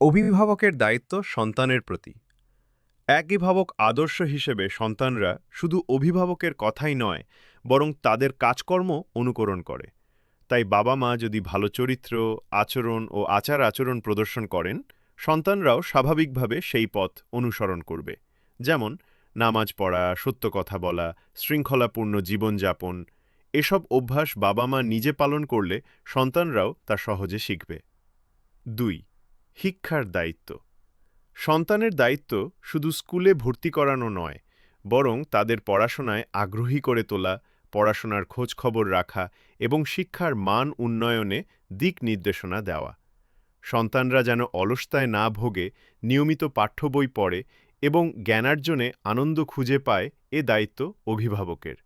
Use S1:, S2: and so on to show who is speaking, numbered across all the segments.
S1: অভিভাবকের দায়িত্ব সন্তানের প্রতি। একইভাবক আদর্শ হিসেবে সন্তানরা শুধু অভিভাবকের কথাই নয়, বরং তাদের কাজকর্ম অনুকরণ করে। তাই বাবা মা যদি ভালো চরিত্র, আচরণ ও আচার আচরণ প্রদর্শন করেন, সন্তানরাও স্বাভাবিকভাবে সেই পথ অনুসরণ করবে। যেমন, নামাজ পড়া, সত্য কথা বলা, শৃঙ্খলাপূর্ণ জীবনযাপন, এসব অভ্যাস বাবা মা নিজে পালন করলে সন্তানরাও তা সহজে শিখবে। দুই শিক্ষার দায়িত্ব। সন্তানের দায়িত্ব শুধু স্কুলে ভর্তি করানো নয়, বরং তাদের পড়াশোনায় আগ্রহী করে তোলা, পড়াশোনার খোঁজ খবর রাখা এবং শিক্ষার মান উন্নয়নে দিক নির্দেশনা দেওয়া। সন্তানরা যেন অলসতায় না ভোগে, নিয়মিত পাঠ্য বই পড়ে এবং জ্ঞানার্জনে আনন্দ খুঁজে পায় এ দায়িত্ব অভিভাবকের।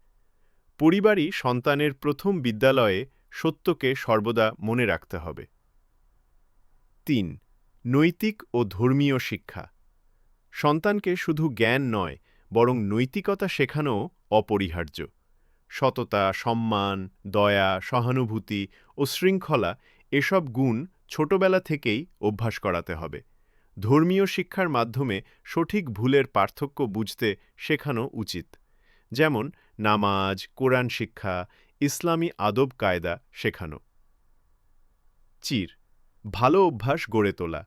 S1: পরিবারই সন্তানের প্রথম বিদ্যালয়ে সত্যকে সর্বদা মনে রাখতে হবে। তিন নৈতিক ও ধর্মীয় শিক্ষা। সন্তানকে শুধু জ্ঞান নয়, বরং নৈতিকতা শেখানোও অপরিহার্য। সততা, সম্মান, দয়া, সহানুভূতি ও শৃঙ্খলা এসব গুণ ছোটবেলা থেকেই অভ্যাস করাতে হবে। ধর্মীয় শিক্ষার মাধ্যমে সঠিক ভুলের পার্থক্য বুঝতে শেখানো উচিত। যেমন নামাজ, কোরআন শিক্ষা, ইসলামী আদব কায়দা শেখানো। চির ভালো অভ্যাস গড়ে তোলা।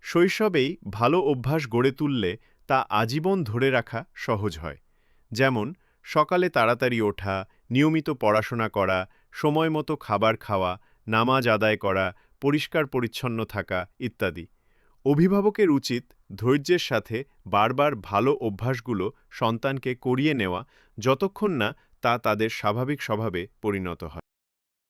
S1: শৈশবেই ভালো অভ্যাস গড়ে তুললে তা আজীবন ধরে রাখা সহজ হয়। যেমন, সকালে তাড়াতাড়ি ওঠা, নিয়মিত পড়াশোনা করা, সময় মতো খাবার খাওয়া, নামাজ আদায় করা, পরিষ্কার পরিচ্ছন্ন থাকা ইত্যাদি। অভিভাবকের উচিত ধৈর্যের সাথে বারবার ভালো অভ্যাসগুলো সন্তানকে করিয়ে নেওয়া, যতক্ষণ না তা তাদের স্বাভাবিক স্বভাবে পরিণত হয়।